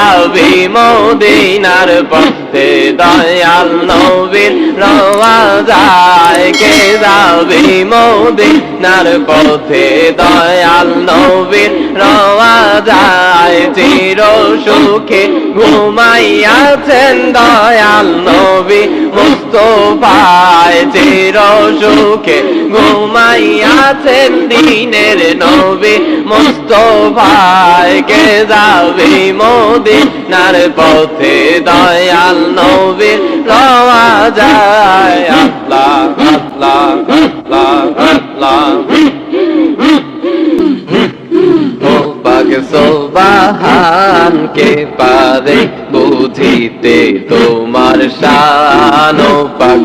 যাবি মদিনার পথে দয়াল নবীর রওয়া যায়। কে যাবি মদিনার পথে দয়াল নবীর রওয়া যায়? চির সুখে ঘুমাইয়াছেন দয়াল নবী মুস্তফায় চির সুখে ঘুমাইয়াছেন দিনের নবী মুস্তফায় কে যাবে মদিনার পথে দয়াল নবী রওয়া যায় আল্লাহ আল্লাহ আল্লাহ আল্লাহ পাক সোবাহান কে পারে বুঝিতে তোমার শানো পাক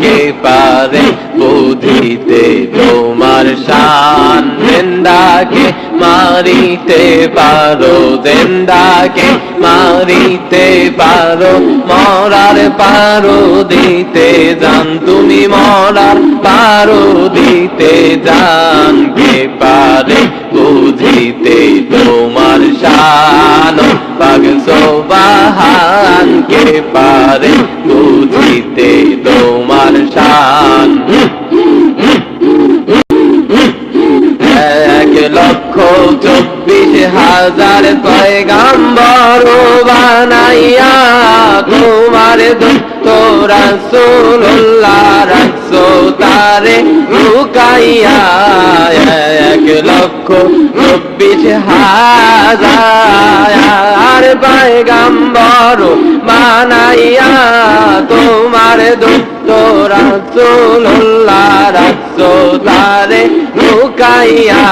কে পারে বুঝিতে তোমার শান জেন্দাকে মারিতে পারো জেন্দাকে, মারিতে পারো মরার পারো দিতে যান। তুমি মরার পারো দিতে জান কে পারে বুঝিতে তোমার শান। পাগ সোবাহান, কে পারে বুঝিতে তোমার শান এক লক্ষ চব্বিশ হাজার পয়গাম্বর বানাইয়া তোমার তোরা সোল্লাহ রাখছো তারে লুকাইয়া এক লক্ষ চব্বিশ হাজার পয়গাম্বর বানাইয়া তোমার তোরা সোল্লাহ রাখছো তারে লুকাইয়া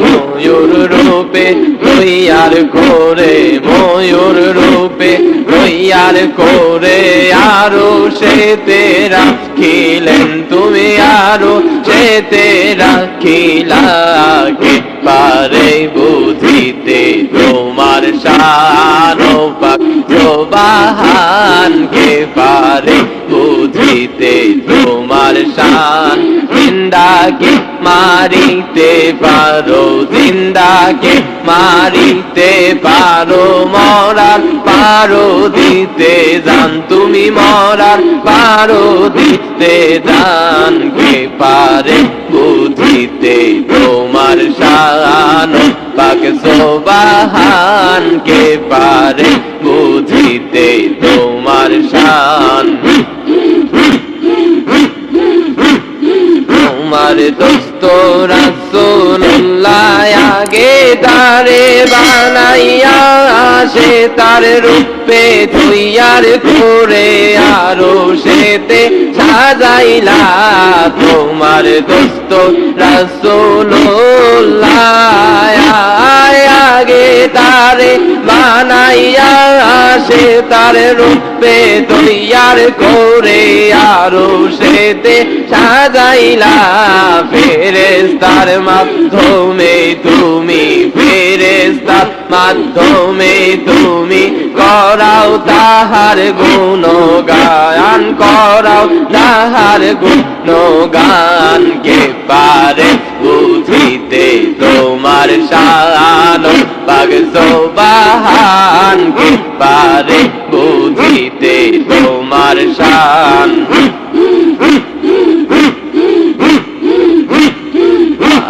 ময়ূর রূপে তৈয়ার করে ময়ূর রূপে তৈয়ার করে আরও সে তেরা খিলেন তুমি, আরও সে তেরা রাখিলাকে পারে বুঝিতে তোমার শান বাহান কে পারে বুঝিতে তোমার শান জিন্দাকে মারিতে পারো জিন্দাকে মারিতে পারো, মরার পারো দিতে জান তুমি মরার পারো দিতে জান কে পারে বুঝিতে তোমার শান। পাক সোবাহান কে পারে বুঝিতে তোমার শান। তোমার দোস্ত রাসূলুল্লাহ আগে তারে বানাইয়া সে তার রূপে তুইয়ার করে আরও সেতে সাজাইলা। তোমার দোস্ত রাসূলুল্লাহ আগে তারে, বানাইয়া সে তার রূপে তৈয়ার করে আরও সেতে সাজাইলা ফেরেস্তার মাধ্যমে। তুমি ফেরেস্তার মাধ্যমে তুমি করাও তাহার গুণ গান করাও তাহার গুণ গান কে পারে বুঝিতে তোমার শান। সোবাহান পারে বুঝিতে তোমার শান।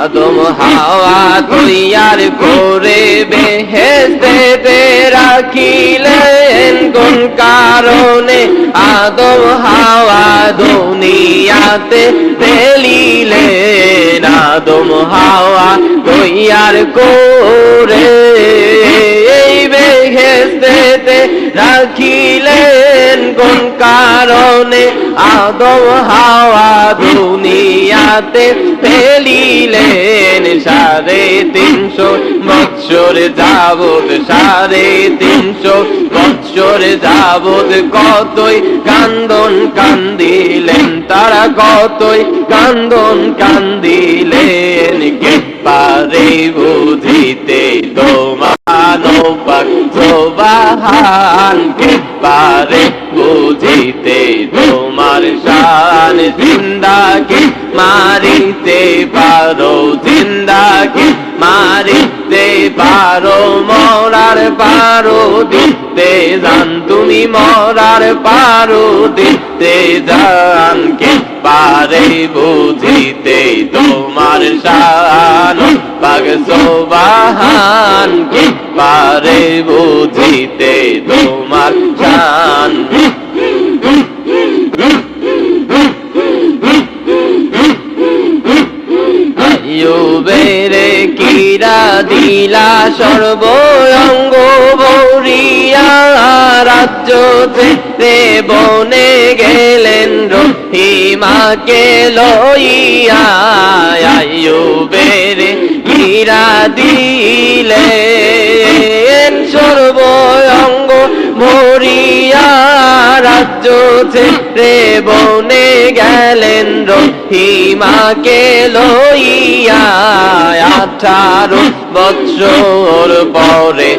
আদম হাওয়া তৈয়ার করে বেহেস্তে রাখিলেন কোন কারণে? আদম হাওয়া দুনিয়াতে পেলিলেন আদম হাওয়া তৈয়ার করে এই বেহেস্তে রাখিলেন কোন কারণে আদম হাওয়া দুনিয়াতে ফেলিলেন? সাড়ে তিনশো বৎসর যাবত সাড়ে তিনশো বৎসর যাবত কতই কান্দন কান্দিলেন? তারা কতই কান্দন কান্দিলেন? কে পারে বুঝিতে তোমার সোবাহান কে পারে বুঝিতে তোমার শান জিন্দাকে মারিতে পারো জিন্দাকে মারিতে পারো, মরার পারো, দিতে জান তুমি মরার পারো, দিতে জান কে পারে বুঝিতে তোমার শান পাগ সোবাহান কে পারে বুঝিতে তোমার শান আয়ুবেরে কিরা দিলা সর্বঙ্গ বৌরিয়া। রাজ্য থেকে বনে গেলেন রহিমাকে লইয়া। আয়ুবেরে কিরা দিলেন সর্বঙ্গ মরিয়া রাজ্য ছেড়ে বনে গেলেন রহিমাকে লইয়া। আঠারো বৎসর পরে,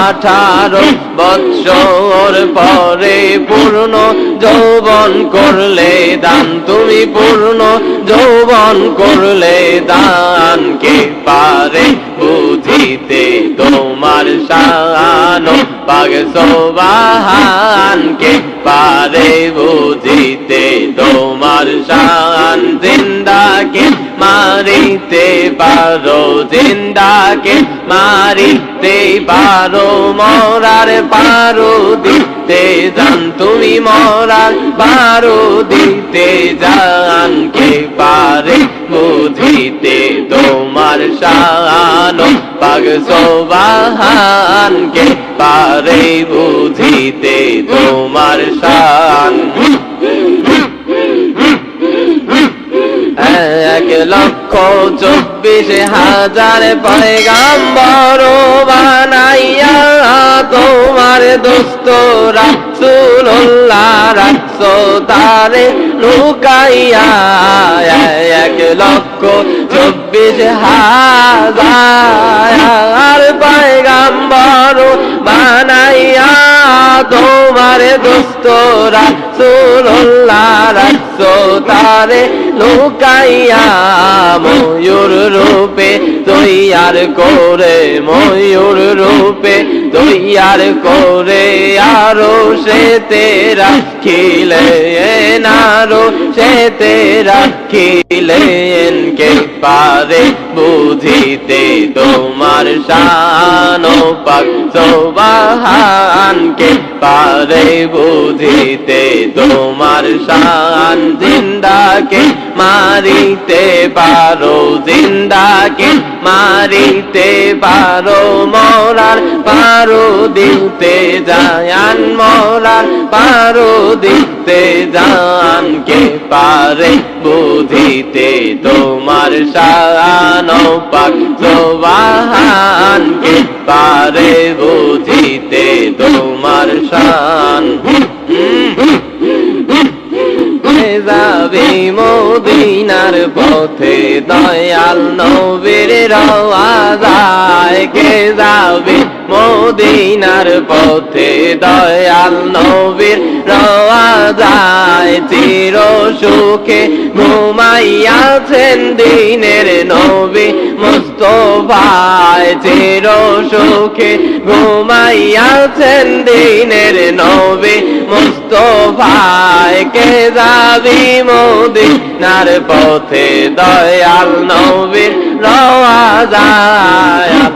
আঠারো বৎসর পরে পূর্ণ যৌবন করলে দান তুমি পূর্ণ যৌবন করলে দান কে পারে বুঝিতে তোমার শান। পাগ সোবাহান কে পারে বুঝিতে তোমার শান। জিন্দাকে মারিতে পারো, জিন্দাকে মারিতে পারো, মরার পারো দিতে জান তুমি মরার পারো দিতে পারে বুঝিতে তোমার শান পাগ সোবাহানকে পারে বুঝিতে তোমার শান এক লক্ষ চব্বিশ হাজার পয়গাম্বর বানাইয়া তোমার দোস্ত রাসুল্লাহ রাখছো তারে লুকাইয়া এক লক্ষ চব্বিশ হাজার পয়গাম্বর বানাইয়া তোমার দোস্ত রাসুল্লাহ রাখছো তারে লুকাইয়া ময়ূর রূপে তৈয়ার করে ময়ূর রূপে তৈয়ার করে আরও সে তেরা খিলে নারো সে তেরা খিলেন কে পারে বুঝিতে তোমার শান পাক কে পারে বুঝিতে তোমার শান জিন্দাকে মারিতে পারো, জিন্দাকে মারিতে পারো, মরার পারো দিতে জায়ান মরার, পারো দিতে জান কে পারে বুঝিতে তোমার শান পাক কে পারে বুঝিতে তোমার শান যাবে মদিনার পথে দয়াল নবীর যায়, কে যাবে মদিনার পথে দয়াল নবীর রওয়া যায়। চির সুখে ঘুমাইয়াছেন দিনের নবী মুস্তফায়। চির সুখে ঘুমাইয়াছেন দিনের নবী মুস্তফায়। কে যাবি মদিনার পথে দয়াল নবীর রওয়া যায়?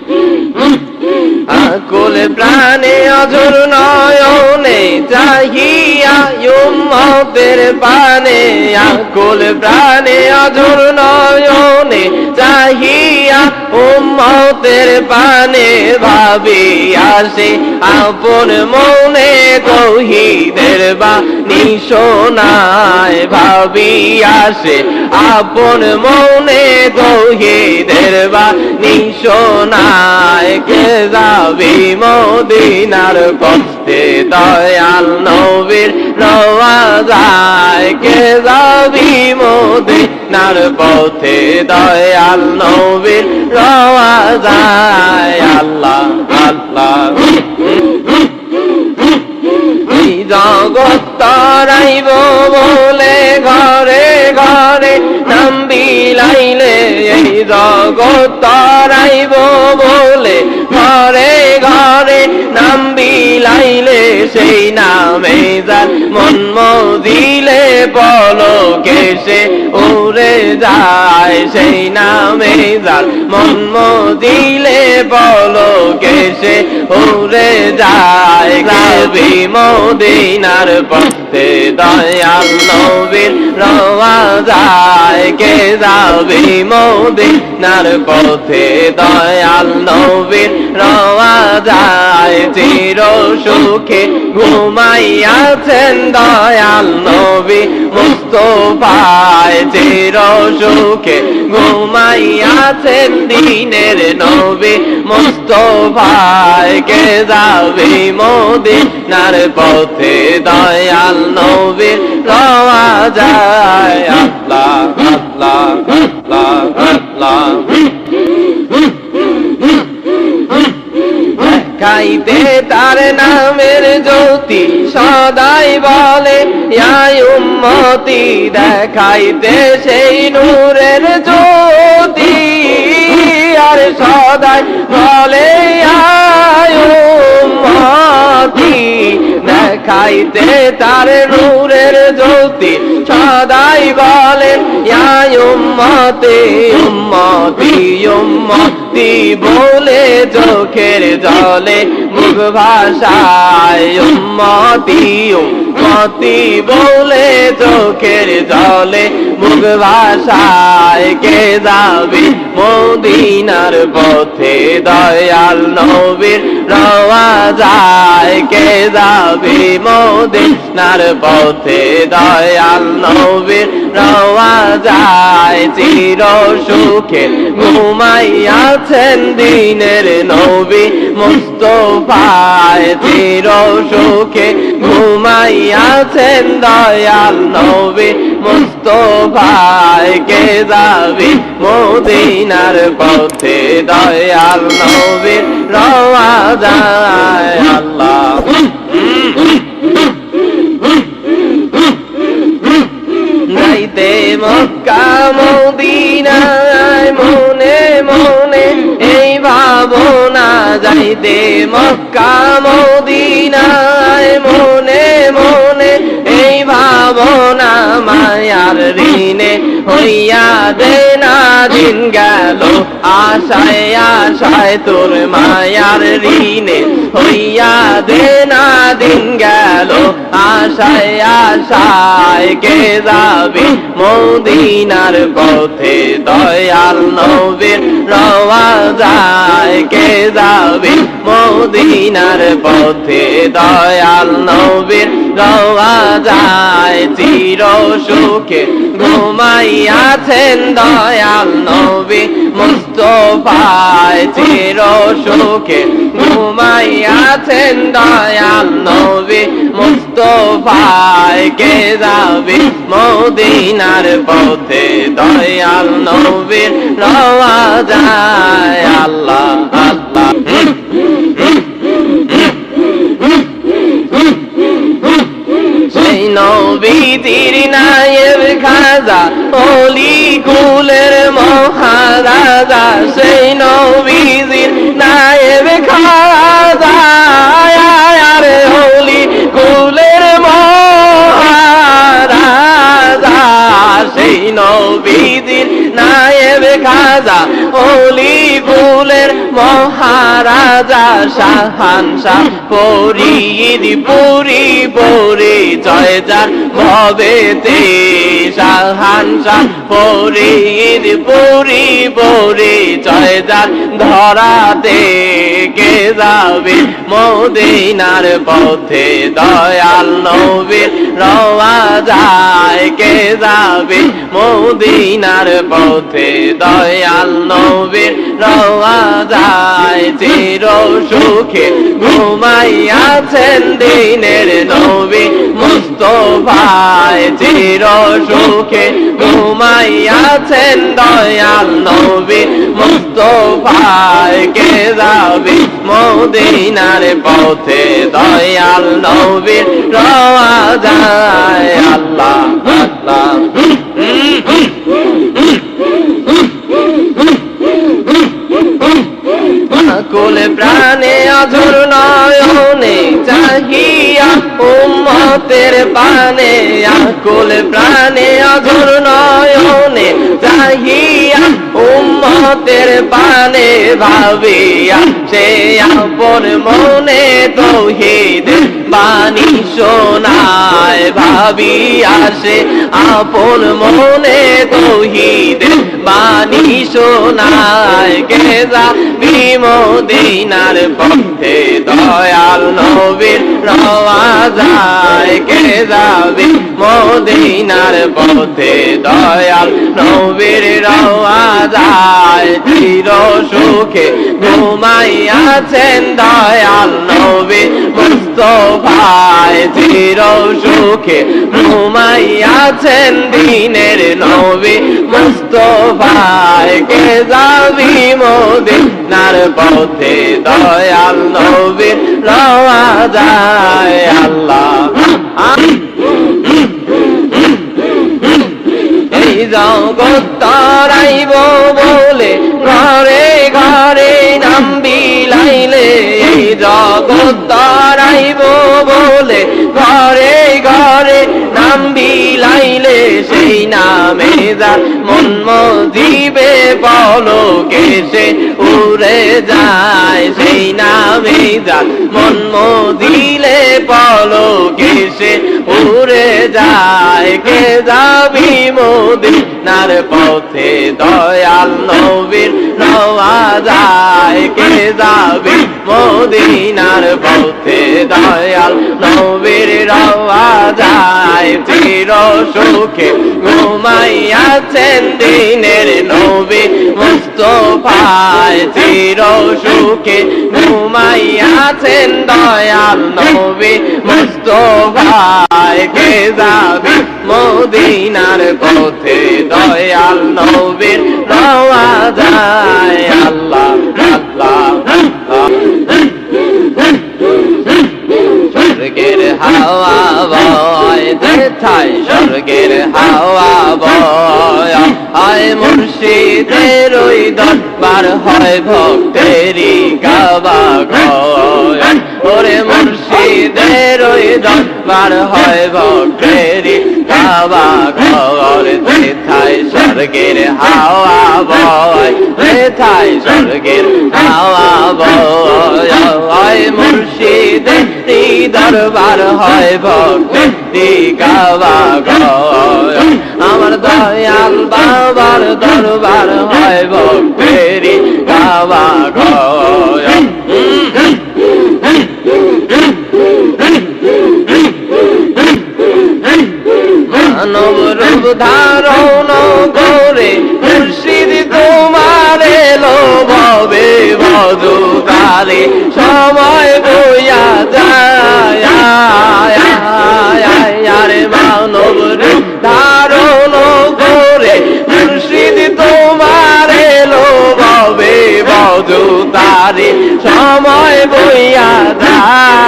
আকুল প্রাণে অজর নয়নে চাহিয়া উম্মতের পানে আকুল প্রাণে অজর নয়নে চাহিয়া উম্মতের পানে ভাবি আসে আপন মনে তৌহিদের বা নিশোনায় ভাবি আসে আপন মনে তৌহিদের বা নিশোনায় কে যাবি মদিনার কষ্টে দয়াল নবীর রওয়া যায় কে যাবি মদিনার পথে দয়াল নবীর রওয়া যায় আল্লাহ আল্লাহ জগৎ তারাইব বলে ঘরে ঘরে নাম বিলাইলে এই জগৎ তারাইব বলে ঘরে ঘরে নাম বিলাইলে সেই নামে যার মন্ম দিলে পলকে কেসে উড়ে যায়, সেই নামে যার মন্ম দিলে পলকে কেসে উড়ে যায়। গাবি মদিনার পথে দয়াল নবীর রওয়া যায়। কে যাবি মদিনার পথে দয়াল নবীর রওয়া যায়। চির সুখে ঘুমাইয়াছেন দয়াল নবী মুস্তফায় চির সুখে ঘুমাইয়াছেন দিনের নবী মুস্তফায় কে যাবে মদিনার পথে দয়াল নবী। রওয়া যায়, আল্লাহ আল্লাহ আল্লাহ আল্লাহ। খাইতে তার নামের জ্যোতি, সদাই বলে উম্মতি, দেখাইতে সেই নূরের জ্যোতি। আর সদাই বলে উম্মতি দেখাইতে তার নূরের জ্যোতি সদাই বলেন উম্মতি উম্মতি উম্মতি। বলে চোখের জলে মুখ ভাষায় উম্মতি উম্মতি। বলে চোখের জলে মুখ ভাষায় কে যাবি মদিনার পথে? দয়াল নবীর রওয়া যায়। কে যাবি মদিনার পথে, দয়াল নবীর রওয়া যায়, চির সুখে ঘুমাইয়াছেন দিনের নবী মুস্তফায়। চির সুখে ঘুমাইয়াছেন দয়াল নবী মুস্তফায় কে যাবি মদিনার পথে? দয়াল নবীর রওয়া যায় আল্লাহ। যাইতে মক্কা, মদিনায় মনে মনে এই ভাবনা। যাইতে মক্কা, মদিনায় মনে মনে এই ভাবনা। মায়ার ঋণে হইয়া দে দিন গেল। আশায় আশায় তোর মায়ার ঋণে হইয়া দে না দিন গেল। আশায় আশায় কে যাবি মদিনার পথে? দয়াল নবীর রওয়া যায়। কে যাবি মদিনার পথে? দয়াল নবীর রওয়া যায়। চির সুখে ঘুমাইয়াছেন দয়াল নবী মুস্তফায় চির সুখে ঘুমাইয়াছেন দয়াল নবী মুস্তফায় কে যাবে মদিনার পথে দয়াল নবীর রওয়া যায় আল্লাহ সেই নবীতির নায়ের খাজা অলি কুলের মহারাজা সেই নবীজির নায়ের খাজা। নবীজির নায়েব খাজা অলি কুলের মহারাজা শাহান শাহ পরিদ পুরি পরি জয় যার ভবেতে শাহান শাহ পরিদ পুরি পরি জয় যার ধরাতে কে যাবে? মদিনার পথে দয়াল নবীর রওয়া যায়, কে যাবে? মদিনার পথে দয়াল নবীর রওয়া যায়। চির সুখে ঘুমাইয়াছেন দিনের নবী মুস্তফায়। চির সুখে ঘুমাইয়াছেন দয়াল নবী মুস্তফায়। কে যাবে মদিনার পথে দয়াল নবীর রওয়া যায়? আল্লাহ আল্লাহ। কোলে প্রাণে আধুর নয়নে চাহিয়া উম্মতের পানে কোলে প্রাণে আধুর নয়নে চাহিয়া উম্মতের পানে ভাবিয়া, সে আপন মনে তৌহিদ বাণী শোনায় ভাবিয়া, সে আপন মনে তৌহিদ বাণী শোনায়। কে যাবি মদিনার পথে দয়াল নবীর রওয়া যায়। কে যাবি মদিনার পথে? দয়াল নবীর রওয়া যায়। চির সুখে ঘুমাইয়াছেন দয়াল নবী মুস্তফায়। চির সুখে ঘুমাইয়াছেন দিনের নবী মুস্তফায়। কে যাবি মদিনার পথে দয়াল নবীর রওয়া যায় আল্লাহ। এই জগৎ বলে ঘরে ঘরে নাম বিলাইলে। এই জগৎ তরাইব বলে ঘরে ঘরে নাম বিলাইলে সেই নামে যার মন মজিবে, বলো কেসে উড়ে যায়? সেই নামে যার মন বলো কেসে উড়ে যায়? কে যাবি মোদিনার পথে? দয়াল নবীর রওয়া যায় কে যাবি? মদিনার পথে দয়াল নবীর রওয়া যায়। চির সুখে ঘুমাইয়াছেন দিনের নবী মুস্তফায়। চির সুখে ঘুমাইয়াছেন দয়াল নবী মুস্তফায়। কে যাবি? মদিনার পথে দয়াল নবীর রওয়া যায়। আল্লাহ স্বর্গের হাওয়া বয় যেথায় স্বর্গের হাওয়া বয়? হয় মুর্শিদের ওই দরবার হয় ভক্তেরি গাবা গয় ওরে মুর্শিদের ওই দরবার হয় ভক্তেরি গাবা ঘর যেথায় স্বর্গের হাওয়া বয়, যেথায় স্বর্গের হাওয়া বয়। মুর্শিদের দরবার হয় ভক্তি গাওয়া গয় আমার দয়াল বাবার দরবার হয় ভক্তেরি গাওয়া গয় মানব রূপ ধারণ করে মুর্শিদ তোমার এলো ভবে ভজু তারে সময় বইয়া যায় আরে মানব রূপ ধারণ করে মুর্শিদ তোমার এলো ভবে ভজু তারে সময় বইয়া যায়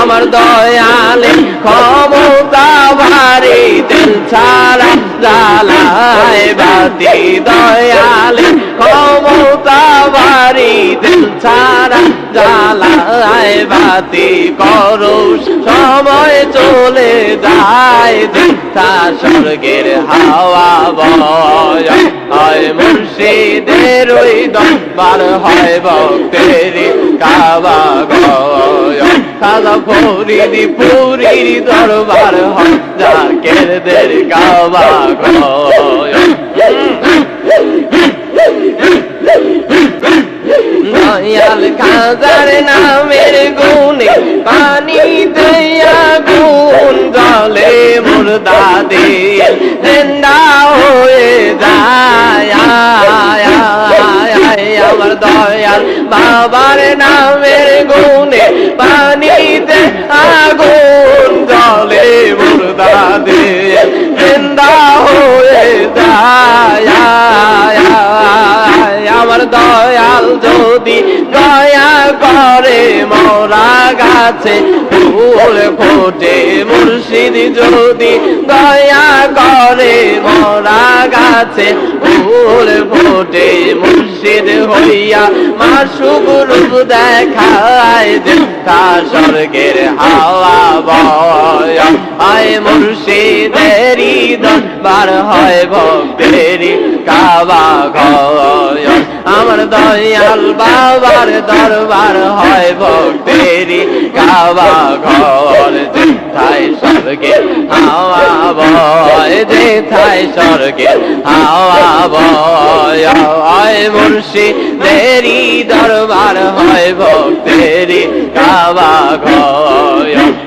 আমার দয়ালে ক্ষমতা ভারি তেল ছাড়া জ্বালায় বাতি। দয়ালে ক্ষমতা ভারি তেল ছাড়া জ্বালায় বাতি। করো সময় চলে যায় দেখা স্বর্গের হাওয়া বয়। হয় মুর্শিদের ওই দরবার, হয় ভক্তেরি কাবা গয়। খাজা ফরিদি, পুরীর দরবার জাকেরদের কাবা গয় দয়াল খাজার নামের গুণে পানি দেয়া গুণ, জলে মুর্দা দিয়ে জেন্দা হয়ে যায় আমার দয়াল, বাবার নামের গুণে পানিতে আগুন জলে মুর্দা দিয়ে জেন্দা হয়ে যায় আমার দয়াল যদি দয়া করে মরা গাছে, ফুল ফোটে, মুর্শিদ যদি দয়া করে মরা গাছে, ফুল ফোটে, মুর্শিদ হইয়া মা রূপ দেখায় দেখা স্বর্গের হাওয়া বয়। আয় মুর্শিদেরি দরবার হয় ভক্তেরি কাবা গয় আমার দয়াল বাবার দরবার হয় ভক্তেরি কাবা ঘর। যেথায় স্বর্গে হাওয়া বয়, যেথায় স্বর্গে হাওয়া বয়, হয় মুর্শিদেরি দরবার হয় ভক্তেরি কাবা ঘর।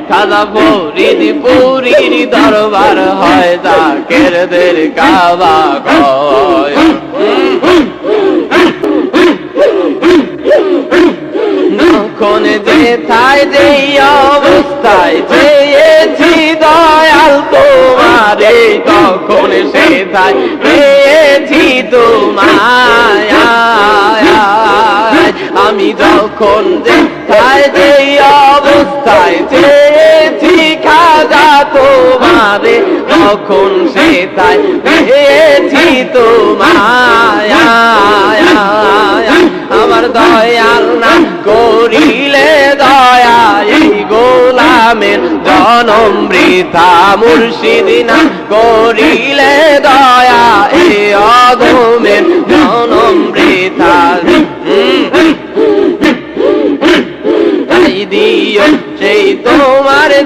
খাজা ফরিদ পুরীর দরবার হয় জাকেরদের কাবা ঘর। যখন যেথায় যে অবস্থায় চেয়েছি দয়াল তোমারে তখন সেথায় পেয়েছি তোমায় আমি যখন যে অবস্থায় তোমারে, তখন সেথায় পেয়েছি তোমায়। আমার দয়াল না করিলে দয়া এই গোলামের জনম বৃথা মুর্শিদ না করিলে দয়া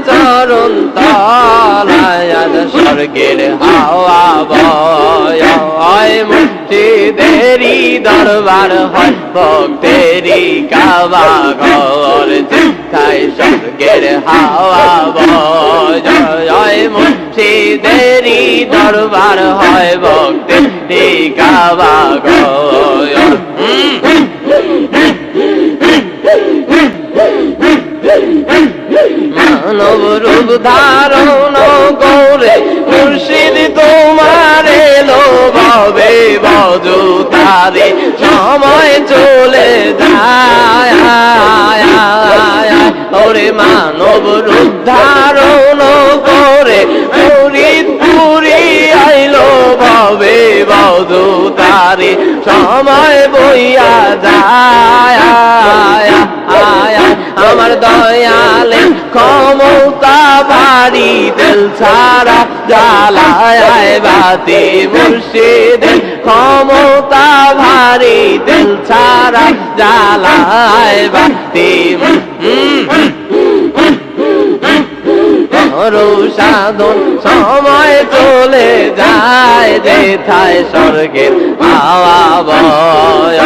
চরণ তলায় স্বর্গের হাওয়া বয়। মুক্তি দেরি দরবার, হয় ভক্তেরি কাবা ঘর। চিন্তায় স্বর্গের হাওয়া বয়। মুক্তি দেরি দরবার, হয় ভক্তেরি কাবা ঘর। মানব রূপ ধারণ করে মুর্শিদ তোমার এলো ভাবে বজু তারে। সময় চলে যায়। ওরে মানব রূপ ধারণ করে তারে সময় বইয়া যায়। আমার দয়ালে ক্ষমতা ভারী দিল ছাড়া জ্বালায় বাতি মুর্শিদ। ক্ষমতা ভারী দিল ছাড়া জ্বালায় বাতি সাধন, সময় চলে যায় যেথায় স্বর্গের হাওয়া বয়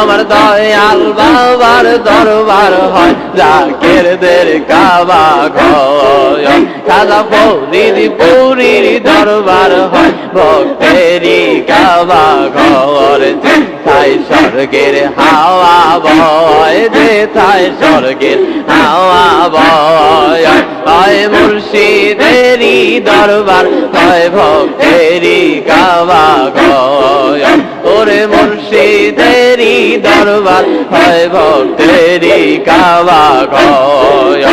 আমার দয়াল বাবার দরবার হয় জাকেরদের কাবা ঘয়। খাজা ফরিদ পুরীর দরবার হয় ভক্তেরি কাবা ঘর। যেথায় স্বর্গের হাওয়া বয় যেথায় স্বর্গের হাওয়া বয়। হয় মুর্শিদেরি দরবার, হয় ভক্তেরি কাবা গয় ওরে মুর্শিদেরি দরবার, হয় ভক্তেরি কাবা গয়